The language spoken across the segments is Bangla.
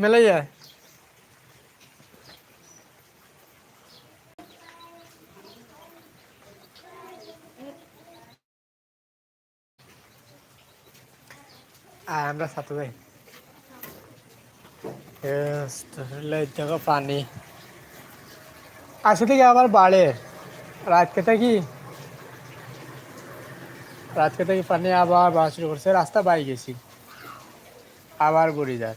মেলাই যায় আমরা সাথে যাই দেখো পানি। আসে থেকে আবার বাড়ে? রাত কেটে কি? রাত কেটে কি পানি আবার বাড়া শুরু করছে? রাস্তা বাই গেছি। আবার বড়ি যায়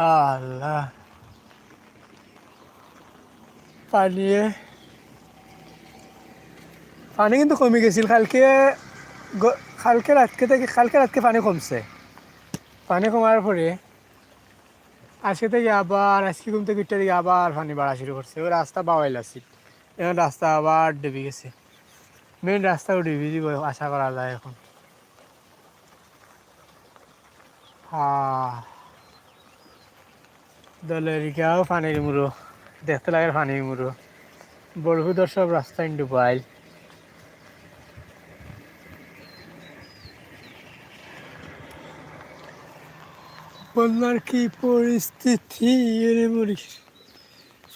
আল্লাহ। পানি পানি কিন্তু কমে গেছিল। কালকে কালকে রাতকে থেকে, কালকে রাতকে পানি কমছে। পানি কমার পরে আজকে থেকে আবার, আজকে ঘুম থেকে উঠতে থেকে আবার পানি বাড়া শুরু করছে। ওই রাস্তা বাওয়াইল আছিল এখন রাস্তা আবার ডুবে গেছে। মেন রাস্তাও ডুবে দিব, আশা করা যায় এখন। হ্যাঁ দলেরিকাও পানির মুড়ো, দেখতে লাগে পানির মুড়ো। বরহুদর সব রাস্তা ডুবাইল বন্যার কি পরিস্থিতি মরি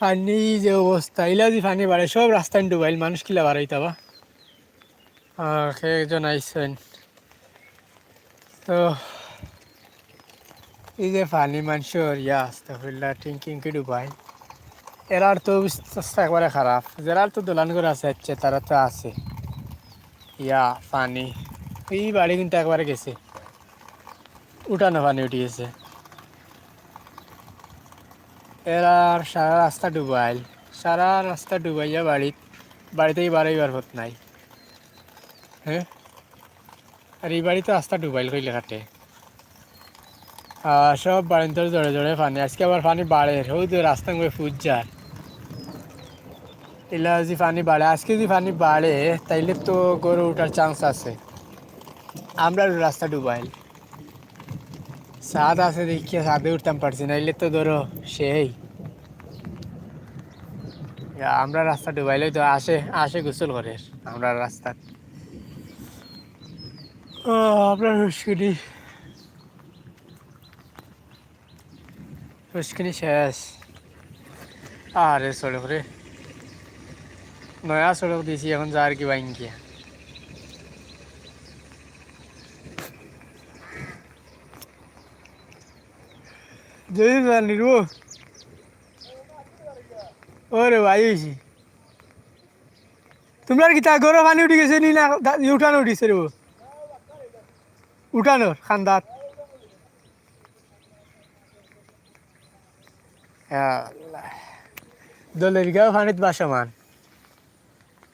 পানি যে অবস্থা ইলা যে পানি বাড়ে, সব রাস্তায় ডুবাইল মানুষ কিলা বাড়াই তাবা আর একজন আইসেন তো এই যে পানি মানুষের ইয়া আস্তাফিল্লা টিঙ্কিং কি ডুবাই এরার তো অবস্থা একবারে খারাপ যারা তো দোলান করে আছে হচ্ছে তারা তো আছে ইয়া পানি এই বাড়ি কিন্তু একবারে গেছে উঠানো পানি উঠে গেছে এরার সারা রাস্তা ডুবাইল সারা রাস্তা ডুবাইয়া বাড়িত বাড়িতেই বাড়াইবার পথ নাই হ্যাঁ আর এই বাড়িতে রাস্তা ডুবাইল কইলে কাটে সব বাড়িতে জড়ে জড়ে পানি। আজকে আবার পানি বাড়ে, ওই তো রাস্তা করে ফুট যায়। এলা যদি পানি বাড়ে, আজকে যদি পানি বাড়ে, তাইলে তো গরু ওঠার চান্স আছে। আমরা রাস্তা ডুবাইল। সাদ আছে দেখিয়ে সাদে উঠতাম পারছি নাইলে তো ধরো সেই। আমরা রাস্তা ডুবাইলে তো আসে আসে গোসল করে আমরা রাস্তা আপনার হুস্কিনি শেষ আরে সড়ক রে নয়া সড়ক দিয়েছি এখন যার কি বাইঙ্গিয়া যদি জানি রো ওরে ভাই হয়েছি তোমরা কি তা গরম পানি উঠে গেছে নি না দা- ই উঠানো উঠিছে রে দলের গাও পানিত বাসমান।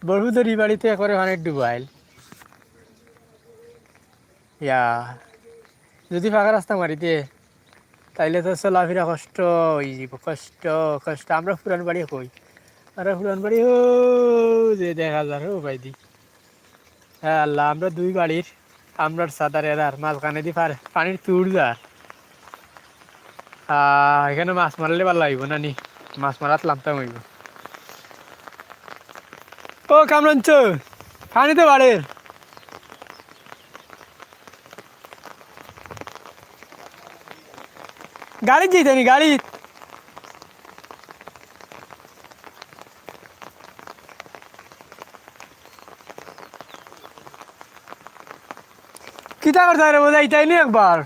বরফুদরি বাড়িতে একবারে পানির ডুবাইল। ইয়া, যদি ফাঁকা রাস্তা মারি দিয়ে, তাইলে তো চলাফেরা কষ্ট কষ্ট কষ্ট। আমরা পুরান বাড়ি কই আমরা পুরান বাড়ি ও যে দেখা যার ও ভাই দি। হ্যাঁ আল্লাহ, আমরা দুই বাড়ির আমরার সাদার এরার মাঝখানে দি পানির তুর যার এখানে মাছ মারলে ভালো লাগবে না নি? মাছ মারাত লামতাম হইব। ও কামরাঞ্চ পানিতে বাড়ের গাড়ি যেতে নি গাড়ি কিতা করতে রে বোঝা ইতাই নি একবার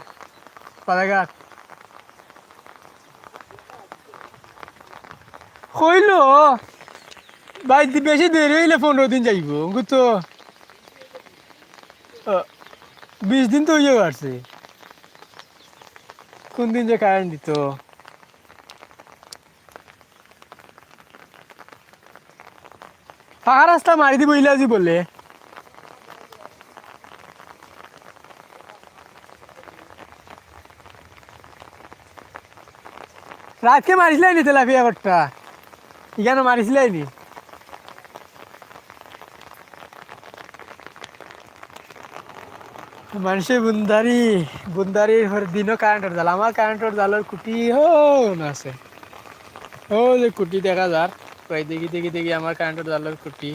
পালাঘাট কইল? ভাই বেশি দেরি হইলে পনেরো দিন যাইব তো বিশ দিন তো হইয়া পারছে কোন দিন যে কারেন্ট দিত? পাকা রাস্তা মারি দিব আজি বলে রাতকে মারিছিলাই নিতে লাফিয়া করটা ইখানে মারিছিলাই নি মানুষের বুন্দারি বুন্দারির হর দিনও কারেন্টের জাল। আমার কারেন্টের জালের কুটি হো আছে। ও যে কুটি দেখা যার কই দেখি দেখি দেখি আমার কারেন্টের জালের কুটি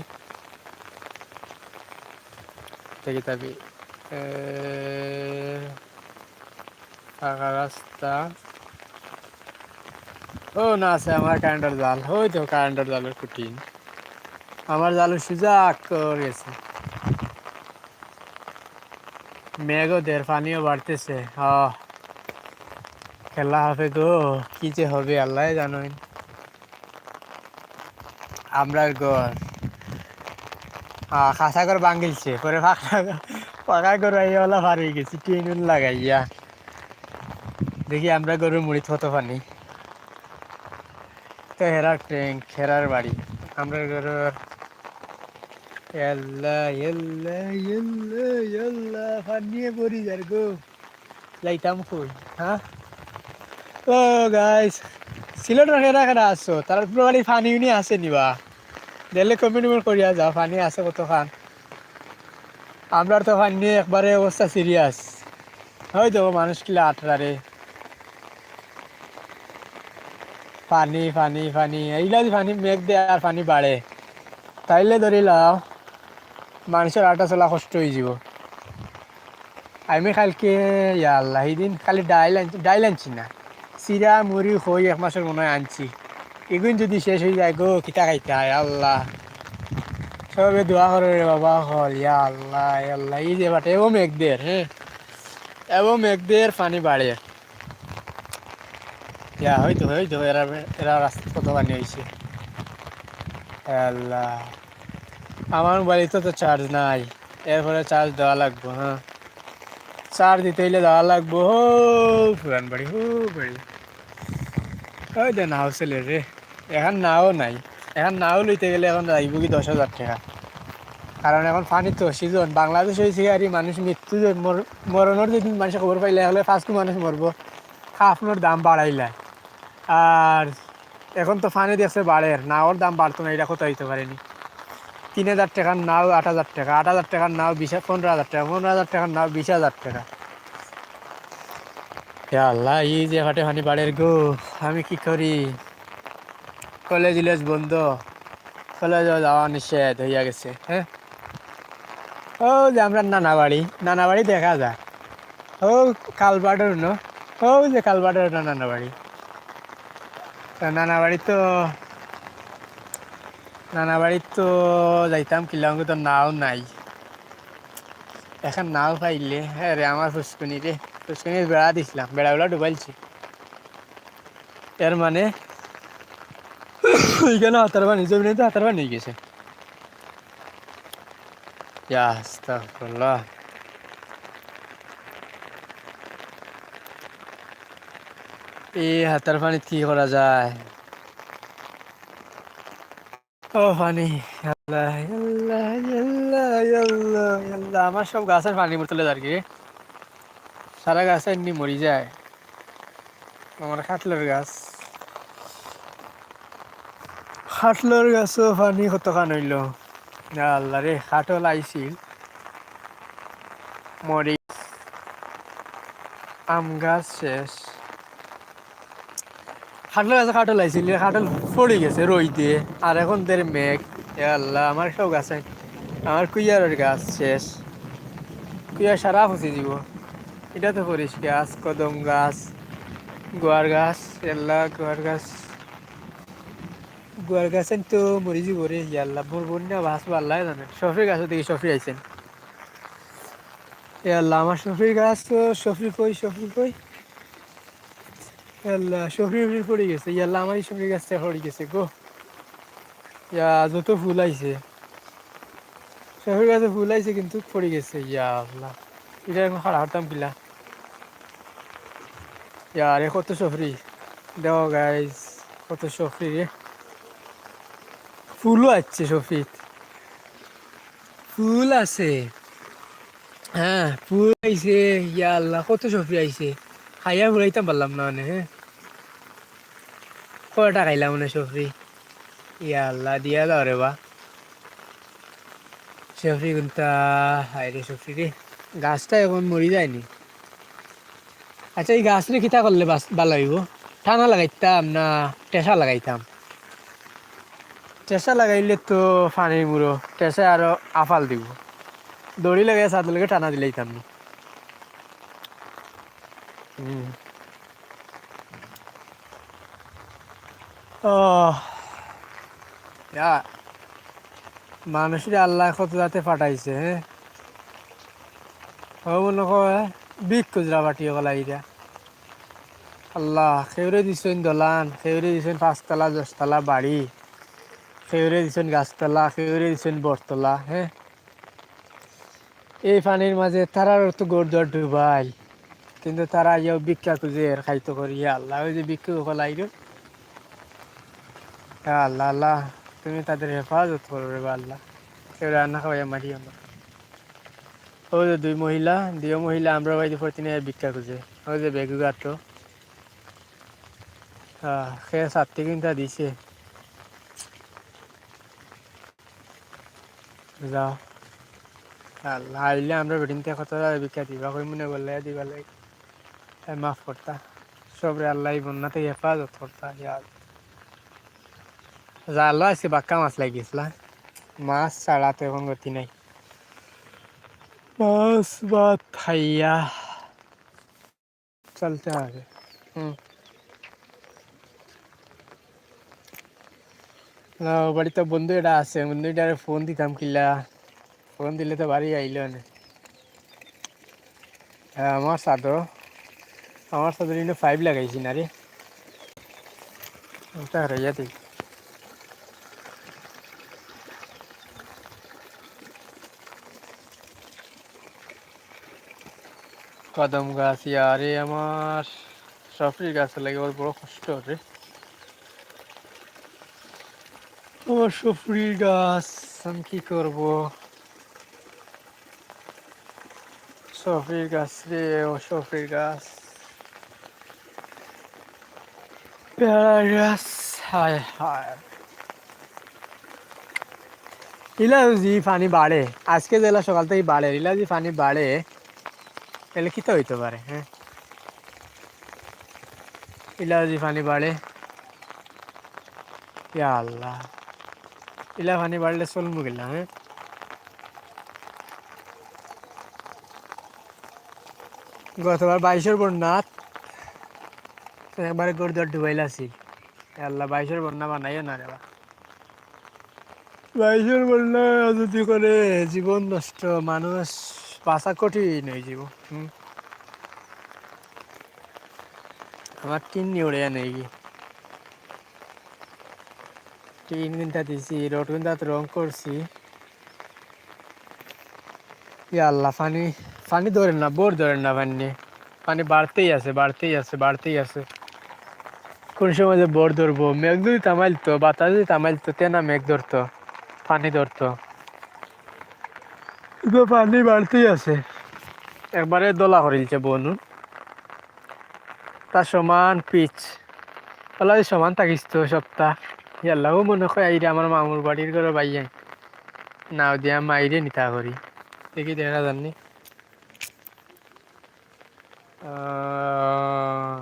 দেখি তাবি ফাঁকা রাস্তা ও না আছে আমার কারেন্টের জাল। ওই তো কারেন্টের জালের কুটি আমার জাল সুজা করে গেছে। মেঘও দের, পানিও বাড়তেছে। হ খেলা হবে গো, কি যে হবে আল্লাহ জানেন আমরা ঘর। খাসা ঘর বাঙ্গিলছে পরে ফাঁকা পাকা ঘর আইয়াওয়ালা ভার গেছি টিন লাগাইয়া। দেখি আমরা গরুর মুড়ি কত পানি। তো হেরার ট্যাঙ্ক হেরার বাড়ি। আমরা এল্লা এল্লা এল্লা এল্লা ফানিয়ে পড়ি যার গো। লাইতাম কই হ্যাঁ? ও গাইস সিলেটের কেনা কেনা আসছো? তার বাড়ি ফানি উনি আসে নিবা দিলে কমেন্ট করিয়া যাও, ফানি আছে কত খান আমরা তো ফানি একবারে অবস্থা সিরিয়াস হয়তো মানুষ কিলা আটরারে পানি পানি পানি এইগুলা যদি পানি মেঘ দেয় আর পানি বাড়ে তাইলে ধরি লাও মানুষের আটা চলা কষ্ট হয়ে যাব। আমি কালকে আল্লাহ দিন খালি ডাইল আনছি ডাইল আনছি না। চিরা মুড়ি হই এক মাসের মনে হয় আনছি। এগুন যদি শেষ হয়ে যায়, গো, কিতা খাইতে হয় আল্লাহ। সবে দোয়া করে রে বাবা, হল, ইয়া আল্লাহ আল্লাহ। এই যে বাটে এবং মেঘদের হ্যাঁ এবং মেঘদের পানি বাড়ে ইয়া হয়তো হয়তো এরা এরা রাস্তা কত পানি হয়েছে আল্লাহ। আমার মোবাইলে তো চার্জ নাই। এরপরে চার্জ দেওয়া লাগবো হ্যাঁ। চার্জ দিতে হইলে দেওয়া লাগবো, হো, পুরান বাড়ি, হো, বাড়ি। ওই দে, নাও ছেলে রে। এখন নাও নাই। এখন নাও লইতে গেলে এখন যাইব কি দশ হাজার টাকা। কারণ এখন পানি তো সিজন বাংলাদেশ হয়েছে আর মানুষ মৃত্যু যে মর- মরণের যেদিন মানুষের খবর পাইলে হলে ফার্স্ট মানুষ মরবো? খাফনোর দাম বাড়াইলে আর এখন তো ফানি দেখছে বাড়ের। নাওর দাম বাড়তো না, এটা কোথাও হইতে পারেনি। তিন হাজার টাকার নাও আট হাজার টাকা, আট হাজার টাকার নাও বিশ পনেরো হাজার টাকা, পনেরো হাজার টাকার নাও বিশ হাজার টাকা। আল্লাহ, এই যে হাটে ফানি বাড়ের গো, আমি কি করি? কলেজ ইলেজ বন্ধ, কলেজে যাওয়া নিষেধ হইয়া গেছে হ্যাঁ? ও যে আমরা নানা বাড়ি নানা বাড়ি দেখা যায়। ও কালবাডের ন, ও যে কালবাডের নানা বাড়ি নানা বাড়ি তো, নানা বাড়ির তো যাইতাম কিলাম তো নাও নাই। এখন নাও পাইলে হ্যাঁ রে, আমার ফুসকুনি রে ফুসকুনি বেড়া দিছিলাম, বেড়াগুলো ডুবাইছি। এর মানে ওইখানে হাতার বানি জমি তো হাতার বানি গেছে। ইয়া আস্তাগফিরুল্লাহ এই হাতার পানি কি করা যায়? ও পানি। আল্লাহ আল্লাহ আল্লাহ আল্লাহ আল্লাহ। আমার সব গাছের পানি বোতলে আর কি। সারা গাছ এমনি মরি যায়। আমার খাটলের গাছ। খাটলের গাছও পানি কতখান হইল? আল্লাহ রে খাটল আইছিল মরি। আম গাছ শেষ। খাটল গাছে খাটল আইছিল খাটল পড়ে গেছে, রই দিয়ে। আর এখন দের মেঘ। আল্লাহ, আমার সব গাছ আমার কুইয়ারের গাছ শেষ। কুইয়ার সারা ফুসে দিব। এটা তো করিস গাছ কদম গাছ, গোয়ার গাছ, এল্লা গোয়ার গাছ। গোয়ার গাছ তো মরি যাব রে ইয়াল্লা মরবো না বাঁচবো আল্লাহ জানে। সফরি গাছ দেখি সফরি আইছেন। এ আল্লাহ, আমার সফরি গাছ তো সফরি কই সফরি কই? আল্লাহ সফরি উফরি পড়ে গেছে। ইয়াল্লা আমার সফরি গাছটা পড়ে গেছে গো। ইয়া, যত ফুল আইছে। সফরি গাছে ফুল আইছে কিন্তু পড়ে গেছে। ইয়া আল্লাহ, এটা এখন হারা হারতাম কিলা। ইয়া রে কত সফরি দেও গাইজ কত সফরি রে। ফুলও আছে সফিত ফুল আছে। হ্যাঁ ফুল আইছে। ইয়া আল্লাহ, কত সফি আইছে। খাইয়া ফুলাইতাম পারলাম না মানে হ্যাঁ। কয়টা খাইলাম মানে সফরি ইয়া আল্লাহ, দিয়া দাও রে বা। সফরি গুনতা রে সফরি রে, গাছটা এখন মরি যায়নি। আচ্ছা এই গাছ রে কিতা করলে ভালো হইব? টানা লাগাইতাম না টেসা লাগাইতাম? টেসা লাগাইলে তো ফানির মুড়ো টেসা আরও আফাল দিব। দড়ি লাগাই সাদলকে টানা দিলেইতাম নি। মানুষের আল্লাহ কত যাতে ফাটাইছে হ্যাঁ ও মনে কয় বিগ কুজরা বাটি গলা আল্লাহ সেউরে দিছেন দলান সেউরে দিছেন পাঁচতলা, দশতলা বাড়ি সেউরে দিছেন গাছতলা সেউরে দিছেন বটতলা হ্যাঁ এই পানির মাঝে তারার তো গোড় দর ডুবাই। কিন্তু তারা ইয়েও ভিক্ষা খুঁজে এর খাইতো করি, ইয়া আল্লাহ, ওই যে ভিক্ষু হ্যাঁ আল্লাহ আল্লাহ, তুমি তাদের হেফাজত করো রে বা আল্লাহ। কেউ রান্না খাওয়াই মারি আমরা। ওই যে দুই মহিলা দুই মহিলা, আমরা বাড়িতে প্রতিদিন ভিক্ষা খুঁজে। ওই যে বেগু হ্যাঁ খেয়ে সাতটি কিন্তু দিছে। যাও। আল্লাহ, আইলে আমরা বেটিনতে কত ভিক্ষা দিবা, কই মনে বললে দিবা লাগে। মাফ করতা, সবরে আল্লাহ বন্যা থেকে হেফাজত করতা, ইয়া আল্লাহ। আছে, বাক্কা মাছ লাগিয়েছিল মাছ ছাড়া তো এখন গতি নাই। মাছ ভাত খাইয়া। চলতে হবে। হুম। বাড়িতে বন্ধু এটা আছে, বন্ধু বন্ধুটারে ফোন দিতাম কিলা। ফোন দিলে তো বাড়ি আইলো না। হ্যাঁ আমার সাদো আমার সাদর ইন্ডো ফাইভ লাগাইছি না রে। ওটা হারাইয়া দিই কদম গাছ, ইয়ারে আমার। সফরি গাছ লাগে, ওর বড় কষ্ট রে। আমার সফরি গাছ, আমি কি করব? সফরির গাছ রে, ও সফরির গাছ। পেয়ারা গাছ হায় হায় ইলা পানি বাড়ে আজকে জেলা সকাল থেকে বাড়ে ইলাজি পানি বাড়ে তাহলে কি তো হইতে পারে হ্যাঁ ইলাজি পানি বাড়ে আল্লাহ ইলা পানি বাড়লে চলমু গেলাম হ্যাঁ গতবার বাইশের বন্যাত একবারে গড় দর ডুবাইলা আছিল আল্লাহ, বাইশের বন্যা বানাইও না রে বা বাইশের বন্যা যদি করে, জীবন নষ্ট, মানুষ বাঁচা কঠিন হয়ে যাব আমার টিন নিউড়ে নেই কি টিন কিনতে দিছি, রোড কিনতে রং করছি। আল্লাহ, পানি পানি ধরেন না, বোর ধরেন না পানি। পানি বাড়তেই আছে বাড়তেই আছে বাড়তেই আছে। কোন সময় যে বোর ধরবো? মেঘ যদি তামাইলতো বাতাস যদি তামাইলতো তেনা মেঘ ধরতো পানি ধরতো। কিন্তু পানি বাড়তেই আছে। একবারে দোলা করিলছে বনু। তার সমান পিচ। ওলা সমান থাকিস তো সপ্তাহ ইয়াল্লাও মনে হয় আইরে আমার মামুর বাড়ির ঘরে বাইয়াই নাও দিয়া মাইরে নিতা করি দেখি দেখা জাননি আহ,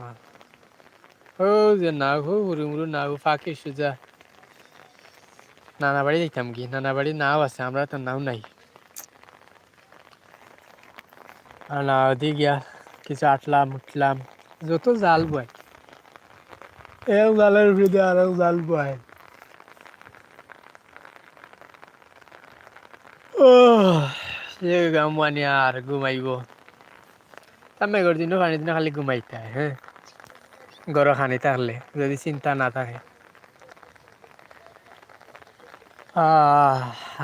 ও যে নাও হো উড়ু মুড়ু নাও ফাঁকি সুজা নানা বাড়ি দেখতাম কি নানা বাড়ি নাও আছে আমরা তো নাও নাই আর নাও দিয়ে গিয়া কিছু আটলাম উঠলাম যত জাল বয় এক জালের ভিতরে আর এক জাল বয় ও সে গামওয়ানি আর ঘুমাইব তামে গর দিনও পানি দিনে খালি ঘুমাইতে হয় গরম খানি থাকলে যদি চিন্তা না থাকে।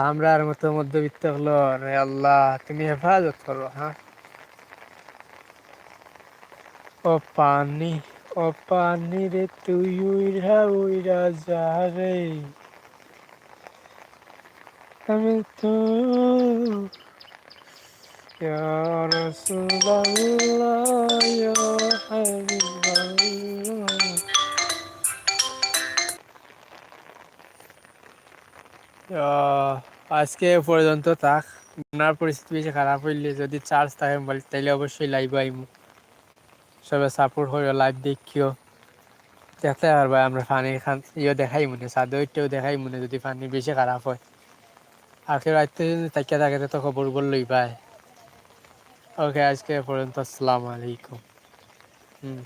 আমরা আর মতো মধ্যবিত্ত হলো, রে আল্লাহ, তুমি হেফাজত করো হ্যাঁ? ও পানি ও পানি রে তুই উইরা উইরা যা রে। আমি তো يا رسول الله يا حبيب الله আজকে পর্যন্ত থাক। বন্যার পরিস্থিতি বেশি খারাপ হইলে যদি চার্জ থাকে বলে তাইলে অবশ্যই লাইভ আইম। সবে সাপোর্ট হইল লাইভ দেখিও। দেখতে পারব আমরা ফানি খান ইয়ে দেখাই মনে সাদরটাও দেখাই মনে যদি ফানি বেশি খারাপ হয়। আর কেউ রাত্রে যদি তাকিয়ে থাকে তো খবরগুলো লইবায় ওকে আজকে এ পর্যন্ত আসসালামু আলাইকুম হুম